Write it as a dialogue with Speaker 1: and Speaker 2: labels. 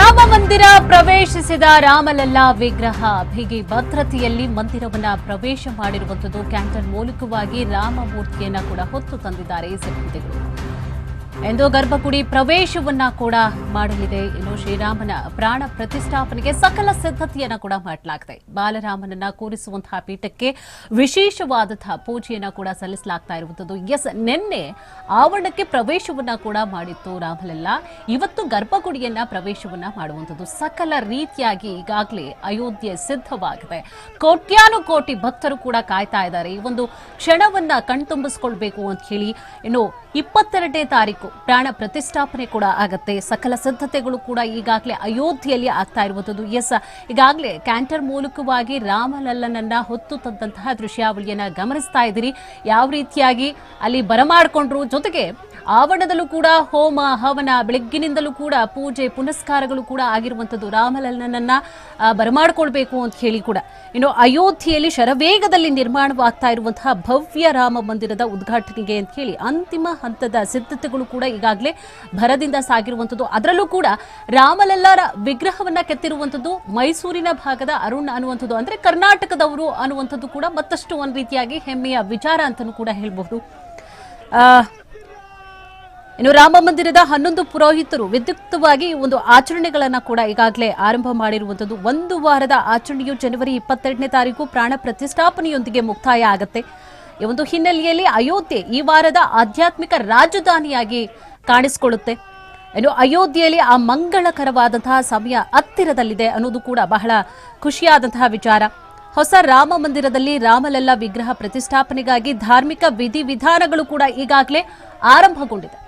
Speaker 1: ರಾಮ ಮಂದಿರ ಪ್ರವೇಶಿಸಿದ ರಾಮಲಲ್ಲಾ ವಿಗ್ರಹ. ಬಿಗಿ ಭದ್ರತೆಯಲ್ಲಿ ಮಂದಿರವನ್ನ ಪ್ರವೇಶ ಮಾಡಿರುವಂಥದ್ದು ಕ್ಯಾಂಟನ್ ಮೂಲಕವಾಗಿ ರಾಮ ಮೂರ್ತಿಯನ್ನ ಕೂಡ ಹೊತ್ತು ತಂದಿದ್ದಾರೆ ಸಿಬ್ಬಂದಿಗಳು ಎಂದು ಗರ್ಭಗುಡಿ ಪ್ರವೇಶವನ್ನ ಕೂಡ ಮಾಡಲಿದೆ. ಇನ್ನು ಶ್ರೀರಾಮನ ಪ್ರಾಣ ಪ್ರತಿಷ್ಠಾಪನೆಗೆ ಸಕಲ ಸಿದ್ಧತೆಯನ್ನ ಕೂಡ ಮಾಡಲಾಗಿದೆ. ಬಾಲರಾಮನನ್ನ ಕೂರಿಸುವಂತಹ ಪೀಠಕ್ಕೆ ವಿಶೇಷವಾದಂತಹ ಪೂಜೆಯನ್ನ ಕೂಡ ಸಲ್ಲಿಸಲಾಗ್ತಾ ಇರುವಂತದ್ದು ಎಸ್, ನಿನ್ನೆ ಆವರಣಕ್ಕೆ ಪ್ರವೇಶವನ್ನ ಕೂಡ ಮಾಡಿತ್ತು ರಾಮಲಲ್ಲ. ಇವತ್ತು ಗರ್ಭಗುಡಿಯನ್ನ ಪ್ರವೇಶವನ್ನ ಮಾಡುವಂಥದ್ದು ಸಕಲ ರೀತಿಯಾಗಿ ಈಗಾಗಲೇ ಅಯೋಧ್ಯೆ ಸಿದ್ಧವಾಗಿದೆ. ಕೋಟ್ಯಾನು ಕೋಟಿ ಭಕ್ತರು ಕೂಡ ಕಾಯ್ತಾ ಇದ್ದಾರೆ. ಈ ಒಂದು ಕ್ಷಣವನ್ನ ಕಣ್ತುಂಬಿಸ್ಕೊಳ್ಬೇಕು ಅಂತ ಹೇಳಿ ಇನ್ನು ಇಪ್ಪತ್ತೆರಡನೇ ತಾರೀಕು ಪ್ರಾಣ ಪ್ರತಿಷ್ಠಾಪನೆ ಕೂಡ ಆಗತ್ತೆ. ಸಕಲ ಸಿದ್ಧತೆಗಳು ಕೂಡ ಈಗಾಗಲೇ ಅಯೋಧ್ಯೆಯಲ್ಲಿ ಆಗ್ತಾ ಇರುವಂಥದ್ದು. ಎಸ್, ಈಗಾಗಲೇ ಕ್ಯಾಂಟರ್ ಮೂಲಕವಾಗಿ ರಾಮಲಲ್ಲನನ್ನ ಹೊತ್ತು ತಂದಂತಹ ದೃಶ್ಯಾವಳಿಯನ್ನ ಗಮನಿಸ್ತಾ ಇದ್ದೀರಿ. ಯಾವ ರೀತಿಯಾಗಿ ಅಲ್ಲಿ ಬರಮಾಡಿಕೊಂಡ್ರು? ಜೊತೆಗೆ ಆವರಣದಲ್ಲೂ ಕೂಡ ಹೋಮ, ಹವನ, ಬೆಳಗ್ಗಿನಿಂದಲೂ ಕೂಡ ಪೂಜೆ, ಪುನಸ್ಕಾರಗಳು ಕೂಡ ಆಗಿರುವಂತದ್ದು ರಾಮಲಲ್ಲನನ್ನ ಬರಮಾಡಿಕೊಳ್ಬೇಕು ಅಂತ ಹೇಳಿ ಕೂಡ. ಇನ್ನು ಅಯೋಧ್ಯೆಯಲ್ಲಿ ಶರವೇಗದಲ್ಲಿ ನಿರ್ಮಾಣವಾಗ್ತಾ ಇರುವಂತಹ ಭವ್ಯ ರಾಮ ಮಂದಿರದ ಉದ್ಘಾಟನೆಗೆ ಅಂತ ಹೇಳಿ ಅಂತಿಮ ಹಂತದ ಸಿದ್ಧತೆಗಳು ಕೂಡ ಈಗಾಗಲೇ ಭರದಿಂದ ಸಾಗಿರುವಂಥದ್ದು. ಅದರಲ್ಲೂ ಕೂಡ ರಾಮಲಲ್ಲರ ವಿಗ್ರಹವನ್ನ ಕೆತ್ತಿರುವಂಥದ್ದು ಮೈಸೂರಿನ ಭಾಗದ ಅರುಣ್ ಅನ್ನುವಂಥದ್ದು. ಅಂದ್ರೆ ಕರ್ನಾಟಕದವರು ಅನ್ನುವಂಥದ್ದು ಕೂಡ ಮತ್ತಷ್ಟು ಒಂದು ರೀತಿಯಾಗಿ ಹೆಮ್ಮೆಯ ವಿಚಾರ ಅಂತಲೂ ಕೂಡ ಹೇಳಬಹುದು. ಇನ್ನು ರಾಮ ಮಂದಿರದ ಹನ್ನೊಂದು ಪುರೋಹಿತರು ವಿದ್ಯುಕ್ತವಾಗಿ ಒಂದು ಆಚರಣೆಗಳನ್ನು ಕೂಡ ಈಗಾಗಲೇ ಆರಂಭ ಮಾಡಿರುವಂತದ್ದು ಒಂದು ವಾರದ ಆಚರಣೆಯು ಜನವರಿ ಇಪ್ಪತ್ತೆರಡನೇ ತಾರೀಕು ಪ್ರಾಣ ಪ್ರತಿಷ್ಠಾಪನೆಯೊಂದಿಗೆ ಮುಕ್ತಾಯ ಆಗುತ್ತೆ. ಈ ಒಂದು ಹಿನ್ನೆಲೆಯಲ್ಲಿ ಅಯೋಧ್ಯೆ ಈ ವಾರದ ಆಧ್ಯಾತ್ಮಿಕ ರಾಜಧಾನಿಯಾಗಿ ಕಾಣಿಸಿಕೊಳ್ಳುತ್ತೆ. ಇನ್ನು ಅಯೋಧ್ಯೆಯಲ್ಲಿ ಆ ಮಂಗಳಕರವಾದಂತಹ ಸಮಯ ಹತ್ತಿರದಲ್ಲಿದೆ ಅನ್ನೋದು ಕೂಡ ಬಹಳ ಖುಷಿಯಾದಂತಹ ವಿಚಾರ. ಹೊಸ ರಾಮ ಮಂದಿರದಲ್ಲಿ ರಾಮಲಲ್ಲ ವಿಗ್ರಹ ಪ್ರತಿಷ್ಠಾಪನೆಗಾಗಿ ಧಾರ್ಮಿಕ ವಿಧಿವಿಧಾನಗಳು ಕೂಡ ಈಗಾಗಲೇ ಆರಂಭಗೊಂಡಿದೆ.